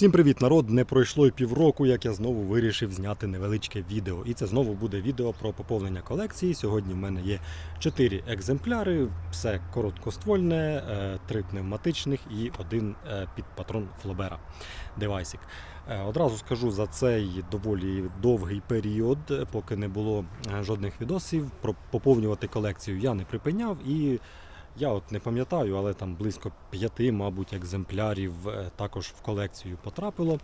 Всім привіт, народ! Не пройшло й півроку, як я знову вирішив зняти невеличке відео. І це знову буде відео про поповнення колекції. Сьогодні в мене є 4 екземпляри, все короткоствольне, е, три пневматичних і один е, під патрон Флобера девайсик. Е, Одразу скажу за цей доволі довгий період, е, поки не було е, жодних відосів. Поповнювати колекцію я не припиняв і. Я от не пам'ятаю, але там близько п'яти, мабуть, екземплярів е, також в колекцію потрапило.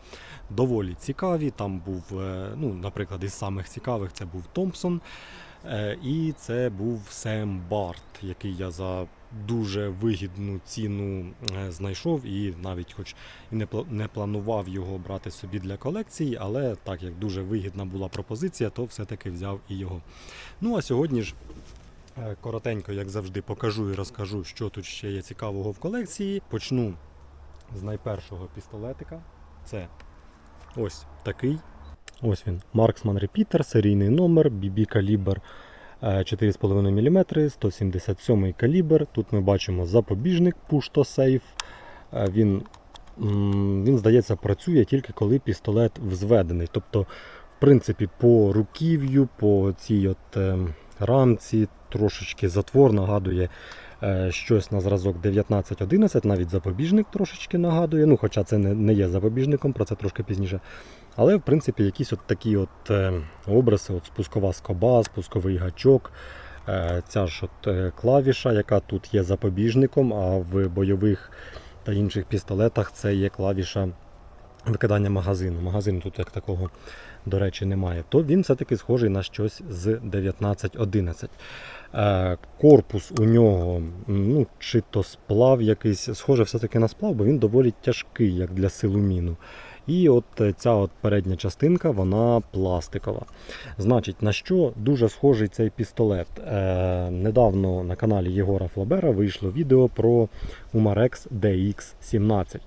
Доволі цікаві. Там був, е, ну, наприклад, із самих цікавих це був Томпсон. е, І це був Сем Барт, який я за дуже вигідну ціну знайшов і навіть хоч і не планував його брати собі для колекції, але так як дуже вигідна була пропозиція, то все-таки взяв і його. Ну а сьогодні ж Коротенько, як завжди, покажу і розкажу, що тут ще є цікавого в колекції. Почну з найпершого пістолетика. Це ось такий. Ось він. Marksman Repeater, серійний номер, BB калібр е, 4,5 мм, 177 калібр. Тут ми бачимо запобіжник Push to Safe. Е, Він, він, здається, працює тільки коли пістолет взведений. Тобто, в принципі, по руків'ю, по цій от е, рамці, трошечки затвор нагадує е, щось на зразок 1911, навіть запобіжник трошечки нагадує. Ну, хоча це не, є запобіжником, про це трошки пізніше. Але, в принципі, якісь от такі от е, образи, от спускова скоба, спусковий гачок. е, Ця ж от клавіша, яка тут є запобіжником, а в бойових та інших пістолетах це є клавіша викидання магазину. Магазину тут як такого, до речі, немає. То він все-таки схожий на щось з 1911. Е, Корпус у нього, ну, чи то сплав якийсь, схоже все-таки на сплав, бо він доволі тяжкий, як для силуміну. І от е, ця от передня частинка, вона пластикова. Значить, на що дуже схожий цей пістолет? Е, недавно на каналі Єгора Флабера вийшло відео про Umarex DX17.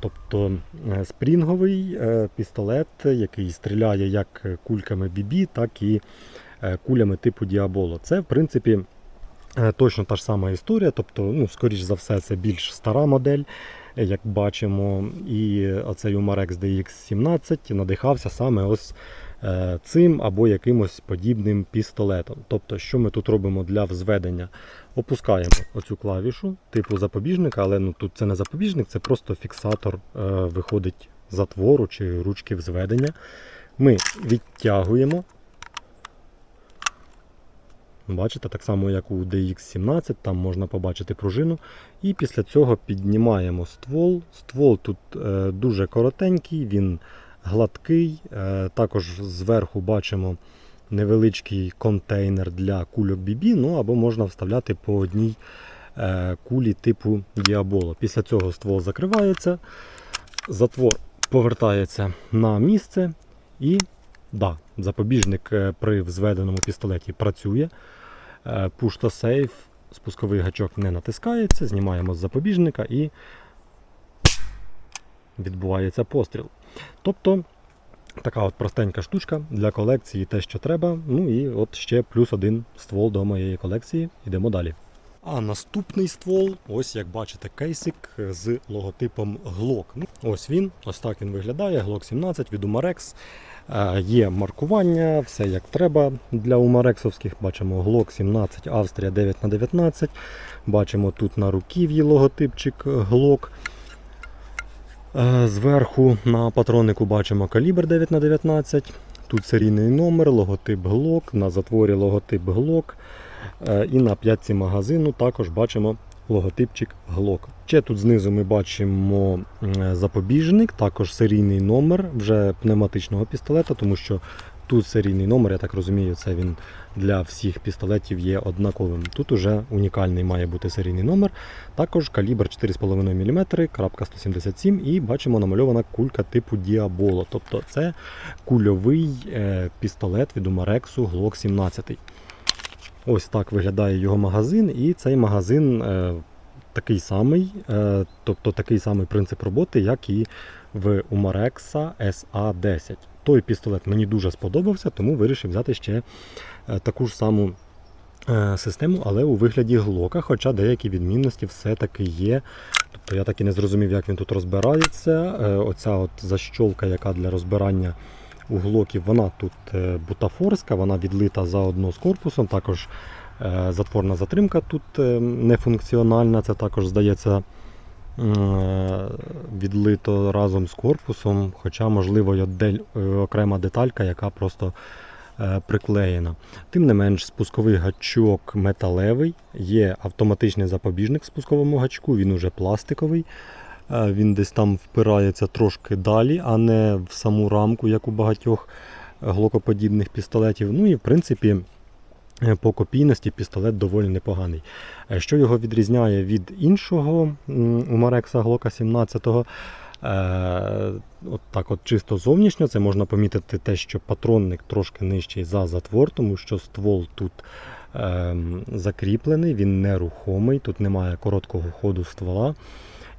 Тобто е, спрінговий е, пістолет, який стріляє як кульками BB, так і кулями типу Діаболо. Це, в принципі, точно та ж сама історія. Тобто, ну, скоріш за все, це більш стара модель, як бачимо. І оцей Umarex DX17 надихався саме ось е, цим або якимось подібним пістолетом. Тобто, що ми тут робимо для взведення? Опускаємо оцю клавішу типу запобіжника, але ну, тут це не запобіжник, це просто фіксатор е, виходить затвору чи ручки взведення. Ми відтягуємо. Бачите, так само, як у DX17, там можна побачити пружину. І після цього піднімаємо ствол. Ствол тут е, дуже коротенький, він гладкий. Е, також зверху бачимо невеличкий контейнер для кульок BB, ну або можна вставляти по одній е, кулі типу Діаболо. Після цього ствол закривається, затвор повертається на місце і да, запобіжник е, при взведеному пістолеті працює. Е, Push to спусковий гачок не натискається, знімаємо з запобіжника і відбувається постріл. Тобто Така от простенька штучка для колекції, те, що треба. Ну і от ще плюс один ствол до моєї колекції. Йдемо далі. А наступний ствол, ось як бачите, кейсик з логотипом Glock. Ну, Ось він, ось так він виглядає. Glock 17 від Umarex. Е, Є маркування, все як треба для Умарексовських. Бачимо Glock 17 Австрія 9х19. Бачимо тут на руків'ї логотипчик Glock. Е, Зверху на патроннику бачимо калібр 9х19. Тут серійний номер, логотип Glock, на затворі логотип Glock. Е, І на п'ятці магазину також бачимо логотипчик Glock. Ще тут знизу ми бачимо е, запобіжник, також серійний номер вже пневматичного пістолета, тому що тут серійний номер, я так розумію, це він для всіх пістолетів є однаковим. Тут уже унікальний має бути серійний номер. Також калібр 4,5 мм, крапка 177 і бачимо намальована кулька типу Діаболо. Тобто це кульовий е, пістолет від Умарексу Glock 17. Ось так виглядає його магазин, і цей магазин е, такий самий, е, тобто такий самий принцип роботи, як і в Umarexa SA10. Той пістолет мені дуже сподобався, тому вирішив взяти ще е, таку ж саму систему, але у вигляді глока, хоча деякі відмінності все-таки є Тобто я так і не зрозумів, як він тут розбирається. Оця от защолка, яка для розбирання углоків, вона тут е, бутафорська, вона відлита заодно з корпусом. Також е, затворна затримка тут е, нефункціональна. Це також здається відлито разом з корпусом, хоча, можливо, є окрема деталька, яка просто приклеєна. Тим не менш, спусковий гачок металевий, є автоматичний запобіжник в спусковому гачку, він уже пластиковий. Він десь там впирається трошки далі, а не в саму рамку, як у багатьох глокоподібних пістолетів. Ну і в принципі. е, По копійності пістолет доволі непоганий. Е, Що його відрізняє від іншого у Марекса Глока 17-го, е, от так от чисто зовнішньо, це можна помітити те, що патронник трошки нижчий за затвор, тому що ствол тут е, закріплений, він нерухомий, тут немає короткого ходу ствола.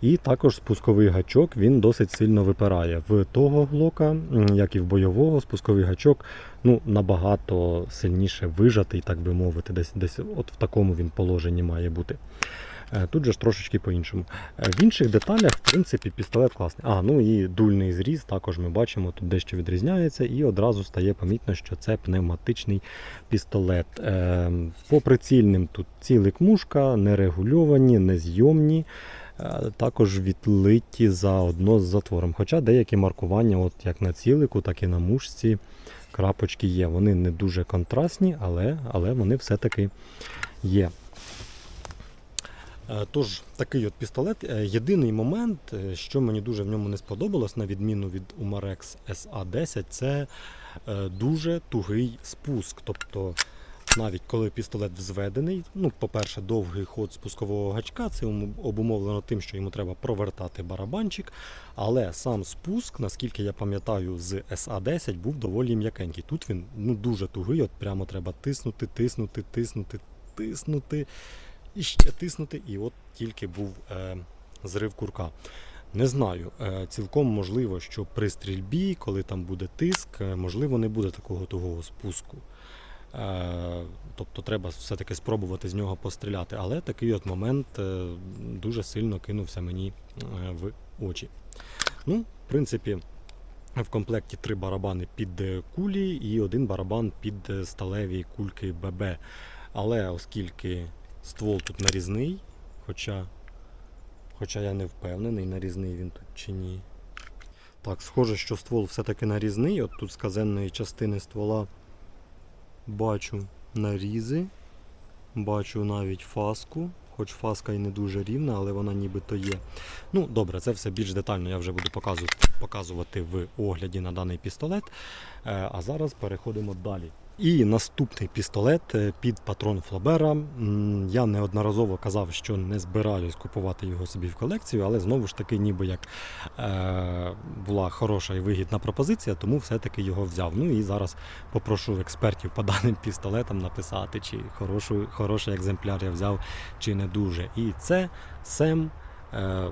І також спусковий гачок він досить сильно випирає. В того глока, як і в бойового, спусковий гачок ну, набагато сильніше вижатий, так би мовити, десь, десь от в такому він положенні має бути. Е, Тут же ж трошечки по-іншому. Е, В інших деталях, в принципі, пістолет класний. А, ну і дульний зріз також ми бачимо, тут дещо відрізняється, і одразу стає помітно, що це пневматичний пістолет. Е, По прицільним тут цілик мушка, нерегульовані, незйомні. Е, Також відлиті заодно з затвором. Хоча деякі маркування, от як на цілику, так і на мушці, крапочки є. Вони не дуже контрастні, але, але вони все-таки є. Е, Тож, такий от пістолет. Е, Єдиний момент, що мені дуже в ньому не сподобалось, на відміну від Umarex SA10, це дуже тугий спуск. Тобто, навіть коли пістолет взведений, ну, по-перше, довгий ход спускового гачка, це обумовлено тим, що йому треба провертати барабанчик. Але сам спуск, наскільки я пам'ятаю, з SA10 був доволі м'якенький. Тут він ну, дуже тугий, от прямо треба тиснути, тиснути, тиснути, тиснути і ще тиснути, і от тільки був е, зрив курка. Не знаю, е, цілком можливо, що при стрільбі, коли там буде тиск, е, можливо, не буде такого тугого спуску. Е, тобто треба все-таки спробувати з нього постріляти. Але такий от момент е, дуже сильно кинувся мені е, в очі. Ну, в принципі, в комплекті три барабани під кулі і один барабан під сталеві кульки ББ. Але оскільки ствол тут нарізний, хоча, хоча я не впевнений, нарізний він тут чи ні. Так, схоже, що ствол все-таки нарізний. От тут з казенної частини ствола бачу нарізи, бачу навіть фаску. Хоч фаска і не дуже рівна, але вона нібито є. Ну, добре, це все більш детально я вже буду показувати, показувати в огляді на даний пістолет. Е, А зараз переходимо далі. І наступний пістолет е, під патрон Флабера. Я неодноразово казав, що не збираюсь купувати його собі в колекцію, але знову ж таки, ніби як е, була хороша і вигідна пропозиція, тому все-таки його взяв. Ну і зараз попрошу експертів по даним пістолетам написати, чи хороший, хороший екземпляр я взяв, чи не дуже. І це Сем. Е,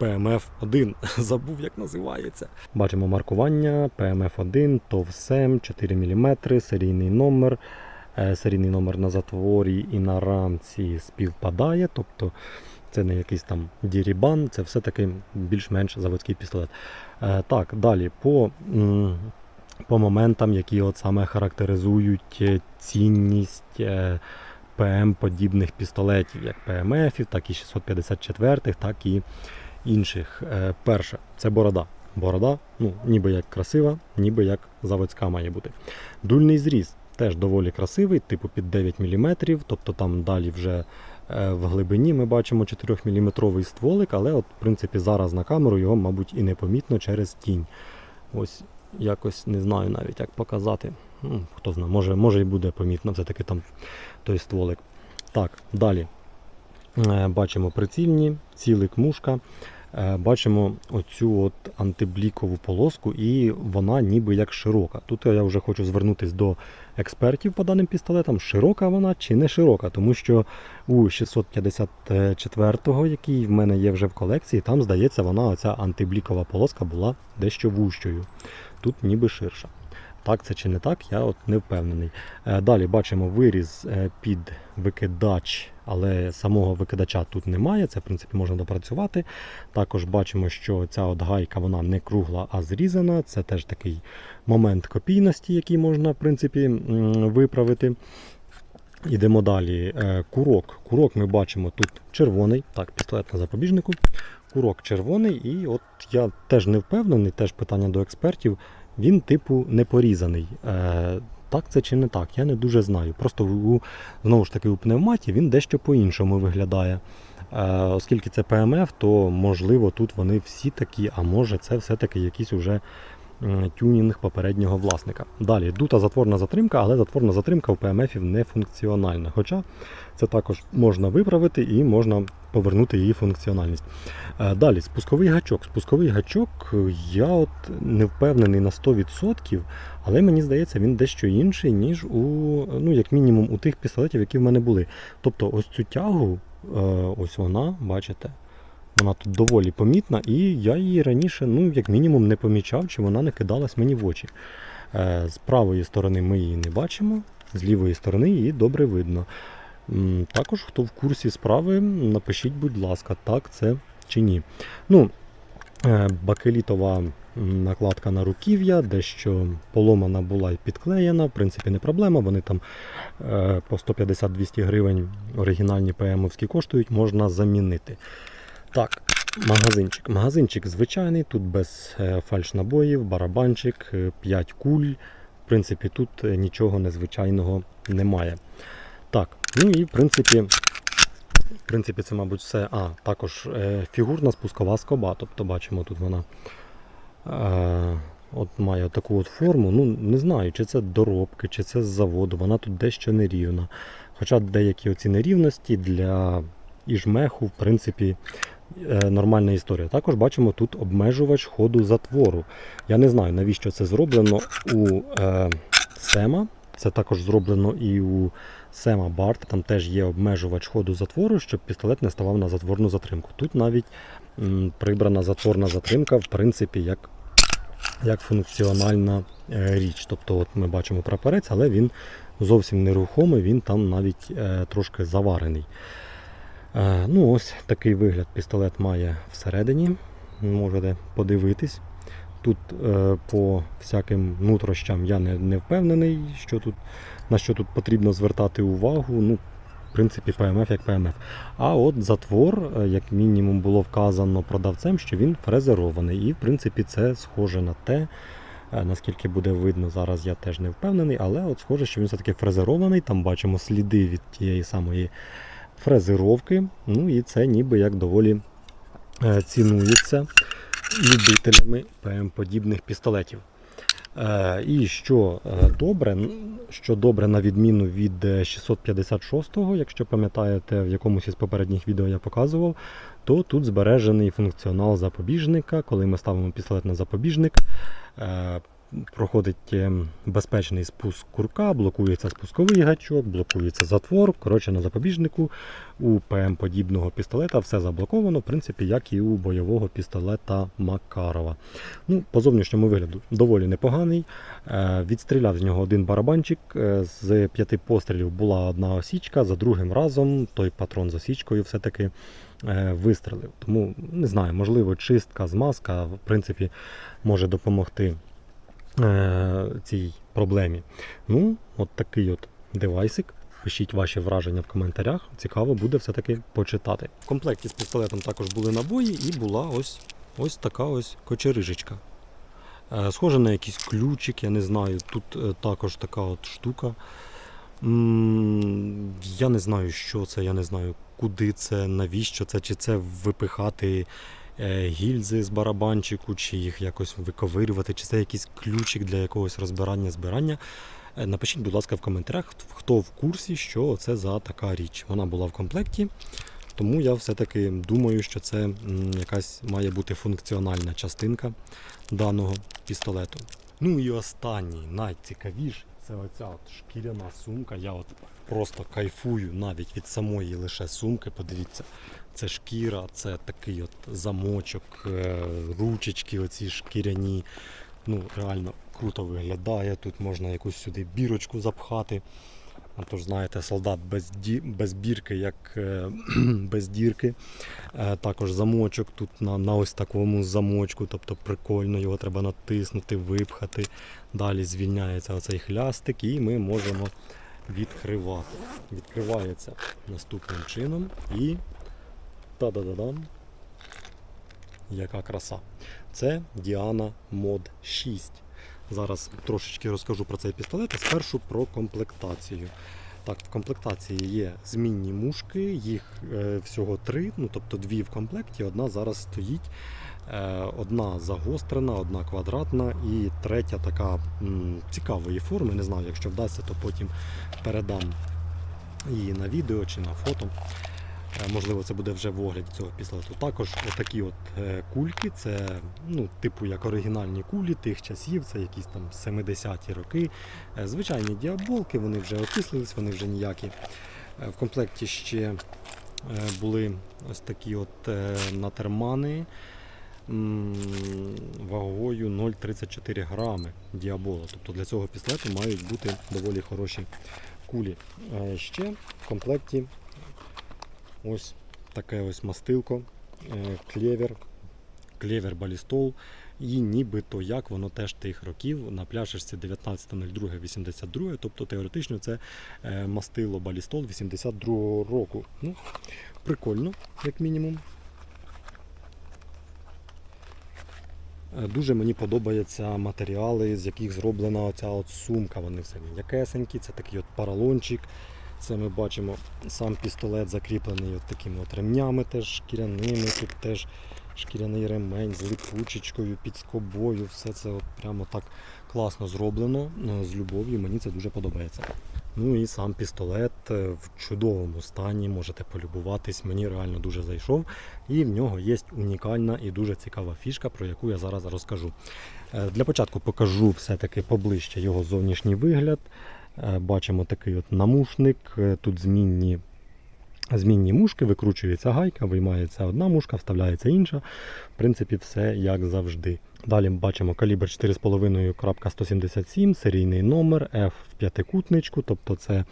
PMF-1, забув, як називається. Бачимо маркування PMF-1, TOV-SEM, 4 мм, серійний номер. Е, Серійний номер на затворі і на рамці співпадає, тобто це не якийсь там дірібан, це все-таки більш-менш заводський пістолет. Е, Так, далі по, по моментам, які от саме характеризують е, цінність ПМ-подібних пістолетів, як ПМФів, так і 654, так і інших. Е, Перше, це борода. Борода, ну, ніби як красива, ніби як заводська має бути. Дульний зріз теж доволі красивий, типу під 9 мм, тобто там далі вже е, в глибині ми бачимо 4-мм стволик, але от, в принципі, зараз на камеру його, мабуть, і не помітно через тінь. Ось якось не знаю навіть, як показати. Ну, хто знає, може, може і буде помітно, все-таки там той стволик. Так, далі. Е, Бачимо прицільні, цілик мушка. Е, Бачимо оцю от антиблікову полоску, і вона ніби як широка. Тут я вже хочу звернутися до експертів по даним пістолетам, широка вона чи не широка, тому що у 654-го, який в мене є вже в колекції, там, здається, вона оця антиблікова полоска була дещо вущою. Тут ніби ширша. Так це чи не так, я от не впевнений. Е, Далі бачимо виріз е, під викидач, але самого викидача тут немає. Це в принципі можна допрацювати. Також бачимо, що ця от гайка вона не кругла, а зрізана. Це теж такий момент копійності, який можна в принципі виправити. Ідемо далі. Е, Курок. Курок ми бачимо тут червоний. Так, пістолет на запобіжнику. Курок червоний, і от я теж не впевнений, теж питання до експертів. Він, типу, не порізаний. Е, так це чи не так, я не дуже знаю. Просто у, знову ж таки у пневматі він дещо по-іншому виглядає. Е, оскільки це ПМФ, то можливо тут вони всі такі, а може це все-таки якісь уже тюнінг попереднього власника. Далі дута затворна затримка, але затворна затримка у ПМФів не функціональна. Хоча це також можна виправити і можна повернути її функціональність. Е, Далі, спусковий гачок. Спусковий гачок, е, я от не впевнений на 100%, але мені здається, він дещо інший, ніж у, ну, як мінімум, у тих пістолетів, які в мене були. Тобто, ось цю тягу, е, ось вона, бачите, вона тут доволі помітна, і я її раніше, ну, як мінімум, не помічав, чи вона не кидалась мені в очі. Е, З правої сторони ми її не бачимо, з лівої сторони її добре видно. Також, хто в курсі справи, напишіть, будь ласка, так це чи ні. Ну, е, бакелітова накладка на руків'я, дещо поломана була і підклеєна. В принципі, не проблема. Вони там е, по 150-200 гривень оригінальні ПМовські коштують, можна замінити. Так, магазинчик. Магазинчик звичайний, тут без е, фальшнабоїв, барабанчик, 5 куль. В принципі, тут е, нічого незвичайного немає. Так, ну і в принципі, в принципі, це, мабуть, все. А, також е, фігурна спускова скоба. Тобто бачимо, тут вона е, от має таку от форму. Ну, не знаю, чи це доробки, чи це з заводу. Вона тут дещо нерівна. Хоча деякі оці нерівності для іжмеху, в принципі, е, нормальна історія. Також бачимо тут обмежувач ходу затвору. Я не знаю, навіщо це зроблено у е, Сема. Це також зроблено і у Сема Барт. Там теж є обмежувач ходу затвору, щоб пістолет не ставав на затворну затримку. Тут навіть м, прибрана затворна затримка, в принципі, як, як функціональна е, річ. Тобто, от ми бачимо прапорець, але він зовсім нерухомий, він там навіть е, трошки заварений. Е, ну, ось такий вигляд пістолет має всередині. Можете подивитись. Тут е, по всяким нутрощам я не, не впевнений, що тут, на що тут потрібно звертати увагу. Ну, в принципі, ПМФ як ПМФ. А от затвор, е, як мінімум, було вказано продавцем, що він фрезерований. І, в принципі, це схоже на те, наскільки буде видно, зараз я теж не впевнений, але от схоже, що він все-таки фрезерований. Там бачимо сліди від тієї самої фрезеровки. Ну і це ніби як доволі е, цінується любителями ПМ-подібних пістолетів. Е, і що е, добре, що добре на відміну від е, 656-го, якщо пам'ятаєте, в якомусь із попередніх відео я показував, то тут збережений функціонал запобіжника. Коли ми ставимо пістолет на запобіжник, проходить е, безпечний спуск курка, блокується спусковий гачок, блокується затвор. Коротше, на запобіжнику у ПМ-подібного пістолета все заблоковано, в принципі, як і у бойового пістолета Макарова. Ну, По зовнішньому вигляду доволі непоганий. Е, Відстріляв з нього один барабанчик. Е, З п'яти пострілів була одна осічка. За другим разом той патрон з осічкою все-таки вистрелив. Тому не знаю, можливо, чистка, змазка в принципі може допомогти цій проблемі. Ну, от такий от девайсик. Пишіть ваші враження в коментарях. Цікаво буде все-таки почитати. В комплекті з пістолетом також були набої і була ось, ось така ось кочерижечка. Е, Схоже на якийсь ключик, я не знаю. Тут е, також така от штука. Я не знаю, що це, я не знаю, куди це, навіщо це, чи це випихати е, гільзи з барабанчику, чи їх якось виковирювати, чи це якийсь ключик для якогось розбирання, збирання. Е, Напишіть, будь ласка, в коментарях, хто в курсі, що це за така річ. Вона була в комплекті, тому я все-таки думаю, що це якась має бути функціональна частинка даного пістолету. Ну і останній, найцікавіший, це оця от шкіряна сумка. Я от просто кайфую навіть від самої лише сумки. Подивіться, це шкіра, це такий от замочок, е, ручечки, оці шкіряні. Ну, реально круто виглядає. Тут можна якусь сюди бірочку запхати. А то ж знаєте, солдат без, ді... без бірки, як е, без дірки. Е, також замочок тут на, на ось такому замочку, тобто прикольно, його треба натиснути, випхати. Далі звільняється оцей хлястик і ми можемо відкривати. Відкривається наступним чином і та-да-да-дам. Яка краса. Це Діана Mod 6. Зараз трошечки розкажу про цей пістолет, а спершу про комплектацію. Так, в комплектації є змінні мушки, їх е, всього три, ну тобто дві в комплекті, одна зараз стоїть. Е, одна загострена, одна квадратна і третя така м, цікавої форми. Не знаю, якщо вдасться, то потім передам її на відео чи на фото. Е, Можливо, це буде вже в огляді цього пістолету. Також отакі от е, кульки, це ну, типу як оригінальні кулі тих часів, це якісь там 70-ті роки. Е, Звичайні діаболки, вони вже окислились, вони вже ніякі. В комплекті ще були ось такі от натермани вагою 0,34 грами діабола. Тобто для цього пістолету мають бути доволі хороші кулі. Ще в комплекті ось таке ось мастилко, е, клевер, клевер балістол. І нібито як воно теж тих років на пляшечці 19.02.82, тобто теоретично це е, мастило балістол 82 року. Ну, прикольно, як мінімум. Е, Дуже мені подобаються матеріали, з яких зроблена оця от сумка. Вони все м'якесенькі, це такий от поролончик. Це ми бачимо сам пістолет закріплений от такими от ремнями, теж шкіряними. Тут теж шкіряний ремень з липучечкою, під скобою. Все це от прямо так класно зроблено е, з любов'ю. Мені це дуже подобається. Ну і сам пістолет е, в чудовому стані, можете полюбуватись. Мені реально дуже зайшов. І в нього є унікальна і дуже цікава фішка, про яку я зараз розкажу. Е, Для початку покажу все-таки поближче його зовнішній вигляд. Е, Бачимо такий от намушник. Е, Тут змінні, змінні мушки, викручується гайка, виймається одна мушка, вставляється інша. В принципі, все як завжди. Далі бачимо калібр 4,5.177, серійний номер F в п'ятикутничку, тобто це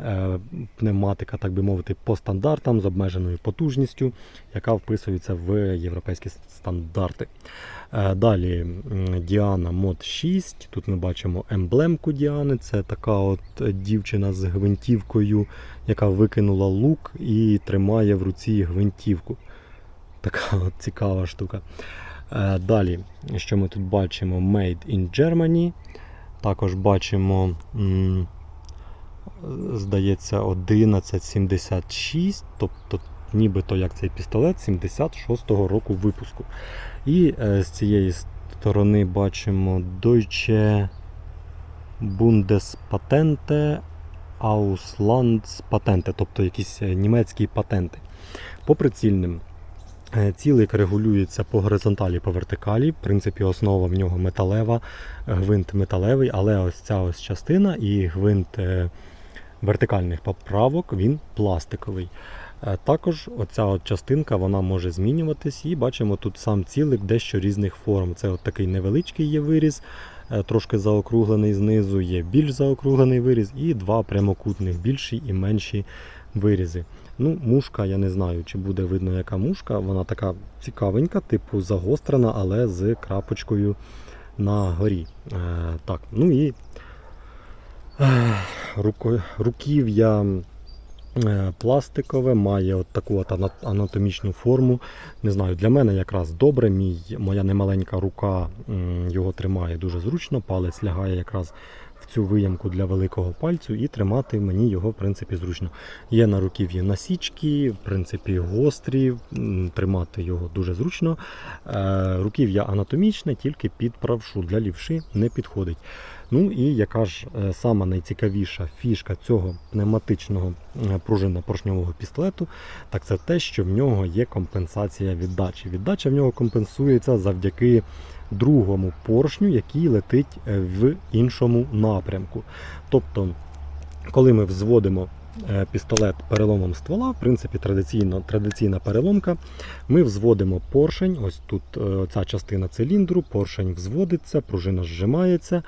е, пневматика, так би мовити, по стандартам з обмеженою потужністю, яка вписується в європейські стандарти. Е, Далі Діана Mod 6. Тут ми бачимо емблемку Діани. Це така от дівчина з гвинтівкою, яка викинула лук і тримає в руці гвинтівку. Така от цікава штука. Е, Далі, що ми тут бачимо? Made in Germany. Також бачимо, здається, 1176, тобто нібито як цей пістолет 76-го року випуску. І е, з цієї сторони бачимо Deutsche Bundespatente Auslandspatente, тобто якісь е, німецькі патенти. По прицільним Цілик регулюється по горизонталі, по вертикалі. В принципі, основа в нього металева, гвинт металевий, але ось ця ось частина і гвинт е, вертикальних поправок він пластиковий. Е, Також оця от частинка вона може змінюватись, і бачимо тут сам цілик дещо різних форм. Це от такий невеличкий є виріз, е, трошки заокруглений знизу, є більш заокруглений виріз, і два прямокутних, більші і менші вирізи. Ну, мушка, я не знаю, чи буде видно, яка мушка. Вона така цікавенька, типу загострена, але з крапочкою на горі. Е, так, ну і е, руків'я е, пластикове, має от таку от анатомічну форму. Не знаю, для мене якраз добре. Мій, моя немаленька рука м, його тримає дуже зручно, палець лягає якраз цю виямку для великого пальцю і тримати мені його в принципі зручно. Є на руків'ї насічки, в принципі, гострі, тримати його дуже зручно. Е, Руків'я анатомічне, тільки під правшу. Для лівши не підходить. Ну і яка ж е, сама найцікавіша фішка цього пневматичного е, пружинно-поршньового пістолету, так це те, що в нього є компенсація віддачі. Віддача в нього компенсується завдяки другому поршню, який летить е, в іншому напрямку. Тобто, коли ми взводимо пістолет переломом ствола, в принципі, традиційно, традиційна переломка. Ми взводимо поршень, ось тут ця частина циліндру, поршень взводиться, пружина зжимається.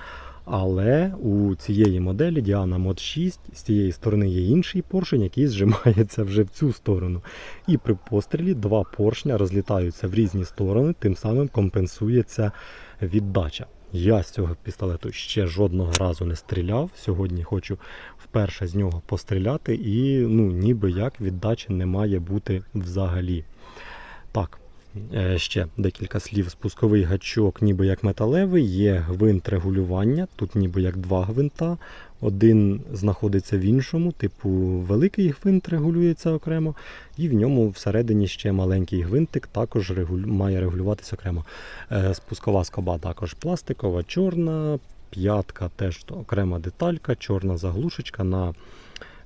Але у цієї моделі Diana Mod 6 з цієї сторони є інший поршень, який зжимається вже в цю сторону. І при пострілі два поршня розлітаються в різні сторони, тим самим компенсується віддача. Я з цього пістолету ще жодного разу не стріляв. Сьогодні хочу вперше з нього постріляти, і ну, ніби як віддачі не має бути взагалі. Так, ще декілька слів. Спусковий гачок, ніби як металевий, є гвинт регулювання. Тут ніби як два гвинта. Один знаходиться в іншому, типу великий гвинт регулюється окремо, і в ньому всередині ще маленький гвинтик також регулю... має регулюватися окремо. Е, Спускова скоба також пластикова, чорна, п'ятка теж окрема деталька, чорна заглушечка на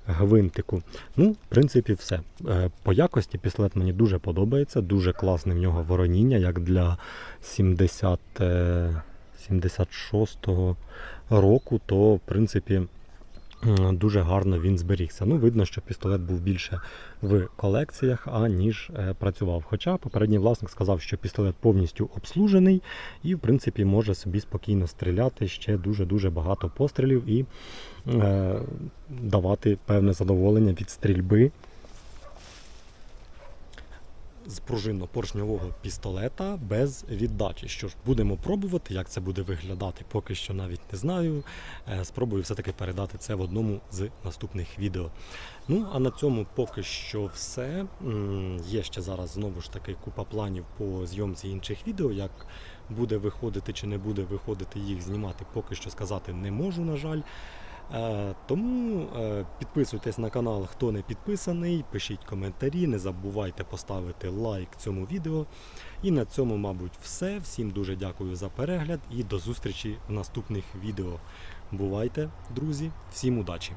гвинтику. Ну, в принципі, все. Е, По якості пістолет мені дуже подобається, дуже класне в нього вороніння, як для 70, е, 76-го року, то в принципі. Дуже гарно він зберігся. Ну, видно, що пістолет був більше в колекціях, аніж е, працював. Хоча попередній власник сказав, що пістолет повністю обслужений і, в принципі, може собі спокійно стріляти ще дуже-дуже багато пострілів і е, давати певне задоволення від стрільби з пружинно-поршньового пістолета без віддачі. Що ж, будемо пробувати, як це буде виглядати, поки що навіть не знаю. Е, Спробую все-таки передати це в одному з наступних відео. Ну, а на цьому поки що все. Є ще зараз знову ж таки купа планів по зйомці інших відео. Як буде виходити чи не буде виходити їх знімати, поки що сказати не можу, на жаль. Е, Тому е, підписуйтесь на канал, хто не підписаний, пишіть коментарі, не забувайте поставити лайк цьому відео. І на цьому, мабуть, все. Всім дуже дякую за перегляд і до зустрічі в наступних відео. Бувайте, друзі, всім удачі!